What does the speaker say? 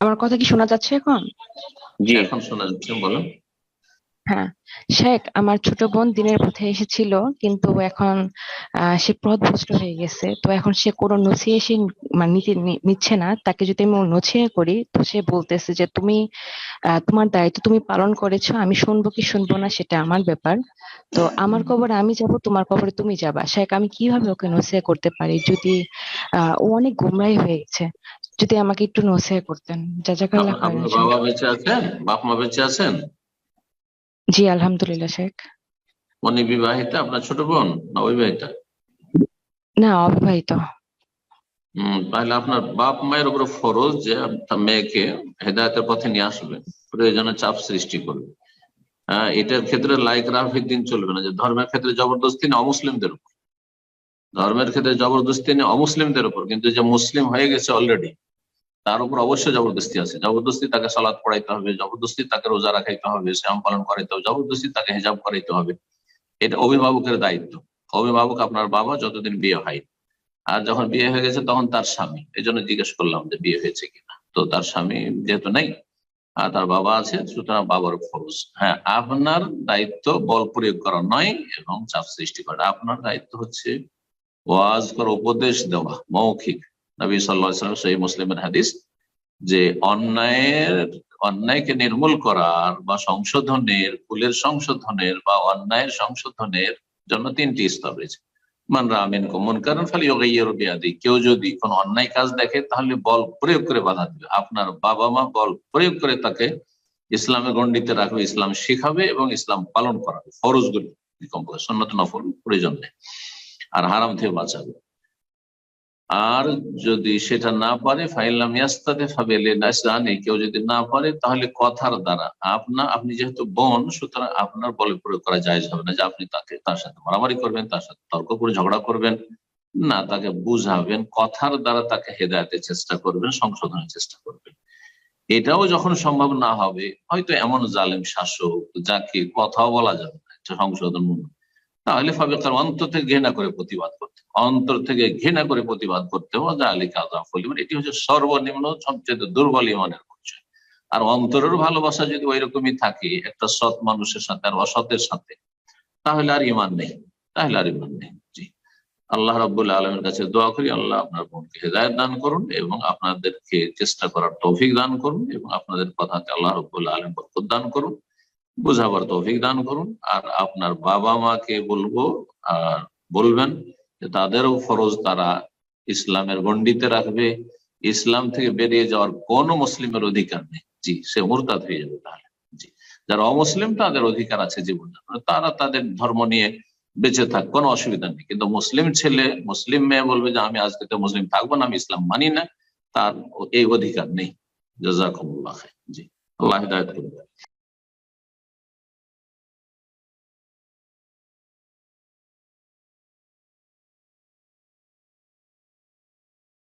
আমার কথা কি শোনা যাচ্ছে এখন? জি। এখন শোনা যাচ্ছে বলুন হ্যাঁ। শেখ আমার ছোট বোন দিনের পথে এসেছিল কিন্তু এখন সে পথভ্রষ্ট হয়ে গেছে। তো এখন সে কোনো নছিয়ে সে মানে নিতে নিচ্ছে না। তাকে যদি আমি নছিয়ে করি তো সে বলতেছে যে তুমি আহ, তোমার দায়িত্ব তুমি পালন করেছ আমি শুনব কি শুনব না সেটা আমার ব্যাপার। তো আমার কবরে আমি যাব তোমার কবরে তুমি যাবা। শেখ আমি কীভাবে ওকে নছিয়ে করতে পারি যদি আহ, ও অনেক গুমরাই হয়ে গেছে? যদি আমাকে একটু নছিয়ে করতেন জাজাকাল্লাহ আপ- আপনার। বাবা বেঁচে আছেন? বাপ মা বেঁচে আছেন? জি আলহামদুলিল্লাহ শেখ। উনি বিবাহিতা? আপনার ছোট বোন না অবিবাহিতা? না অবিবাহিত। তাহলে আপনার বাপ মায়ের উপর ফরজ যে মেয়েকে হেদায়তের পথে নিয়ে আসবে প্রয়োজনে চাপ সৃষ্টি করবে। হ্যাঁ এটার ক্ষেত্রে লাইক রাফিক দিন চলবে না যে ধর্মের ক্ষেত্রে জবরদস্তি না অমুসলিমদের উপর? ধর্মের ক্ষেত্রে জবরদস্তি নেই অমুসলিমদের উপর? কিন্তু যে মুসলিম হয়ে গেছে অলরেডি তার উপর অবশ্যই জবরদস্তি আছে। জবরদস্তি তাকে সালাদ পড়াইতে হবে, জবরদস্তি তাকে রোজা রাখাইতে হবে শ্যাম পালন করাইতে হবে, জবরদস্তি তাকে হেজাব করাইতে হবে। এটা অভিভাবকের দায়িত্ব। অভিভাবক আপনার বাবা যতদিন বিয়ে হয় আর যখন বিয়ে হয়ে গেছে তখন তার স্বামী। এই জন্য জিজ্ঞেস করলাম যে বিয়ে হয়েছে কিনা। তো তার স্বামী যেহেতু নেই, আর তার বাবা আছে, সুতরাং বাবার ফরজ হ্যাঁ আপনার দায়িত্ব বল প্রয়োগ করা নয় এবং চাপ সৃষ্টি করা। আপনার দায়িত্ব হচ্ছে ওয়াজ করা, উপদেশ দেওয়া, মৌখিক। নবী সাল্লাহ সেই মুসলিমের হাদিস যে অন্যায়ের, অন্যায়কে নির্মূল করার বা সংশোধনের, ভুলের সংশোধনের বা অন্যায়ের সংশোধনের জন্য তিনটি স্তর রয়েছে। মান রামিন কমন কারণ বিয়াদি। কেউ যদি কোনো অন্যায় কাজ দেখে, তাহলে বল প্রয়োগ করে বাধা দিবে। আপনার বাবা মা বল প্রয়োগ করে তাকে ইসলামে গণ্ডিতে রাখবে, ইসলাম শিখাবে এবং ইসলাম পালন করাবে। ফরজগুলি। কমপক্ষে সন্ন্যত নফল প্রয়োজন নেই। আর হারাম থেকে বাঁচাবে। আর যদি সেটা না পারে ফাইলাম জানে কেউ যদি না পারে, তাহলে কথার দ্বারা। আপনা, আপনি যেহেতু বোন, সুতরাং আপনার বলে প্রয়োগ করা যায় হবে না যে আপনি তাকে, তার সাথে মারামারি করবেন, তার সাথে তর্ক করে ঝগড়া করবেন। না, তাকে বুঝাবেন, কথার দ্বারা তাকে হেদায়তের চেষ্টা করবেন, সংশোধনের চেষ্টা করবেন। এটাও যখন সম্ভব না হবে, হয়তো এমন জালেম শাসক যাকে কথাও বলা যাবে না সংশোধন সংশোধন তাহলে ফাবে তার অন্তর থেকে ঘৃণা করে প্রতিবাদ করতে অন্তর থেকে ঘৃণা করে প্রতিবাদ করতে হবে। আলী কাজাফল এটি হচ্ছে সর্বনিম্ন, সবচেয়ে দুর্বল ইমানের পরিচয়। আর অন্তরের ভালোবাসা যদি ওই রকমই থাকে, একটা সৎ মানুষের সাথে আর অসতের সাথে, তাহলে আর ইমান নেই। তাহলে আর ইমান নেই। জি। আল্লাহ রাবুল্লাহ আলমের কাছে দোয়া করি, আল্লাহ আপনার বোনকে হেদায়ত দান করুন এবং আপনাদেরকে চেষ্টা করার তৌফিক দান করুন এবং আপনাদের কথাতে আল্লাহ রবুল্লাহ আলম বরকত দান করুন। বুঝাবার তৌফিক দান করুন। আর আপনার বাবা মাকে বলব আর বলবেন যে তাদেরও ফরজ তারা ইসলামের গণ্ডিতে রাখবে। ইসলাম থেকে বেরিয়ে যাওয়ার কোন মুসলিমের অধিকার নেই। জি, সে মুরতাদ হয়ে যাবে তাহলে। জি, যারা অমুসলিম, তাদের অধিকার আছে জীবন। তারা তাদের ধর্ম নিয়ে বেঁচে থাক, কোনো অসুবিধা নেই। কিন্তু মুসলিম ছেলে, মুসলিম মেয়ে বলবে যে, আমি আজকে তো মুসলিম থাকব না, আমি ইসলাম মানি না। তার এই অধিকার নেই। জাজাকুমুল্লাহ জি, আল্লাহ হিদায়ত করবে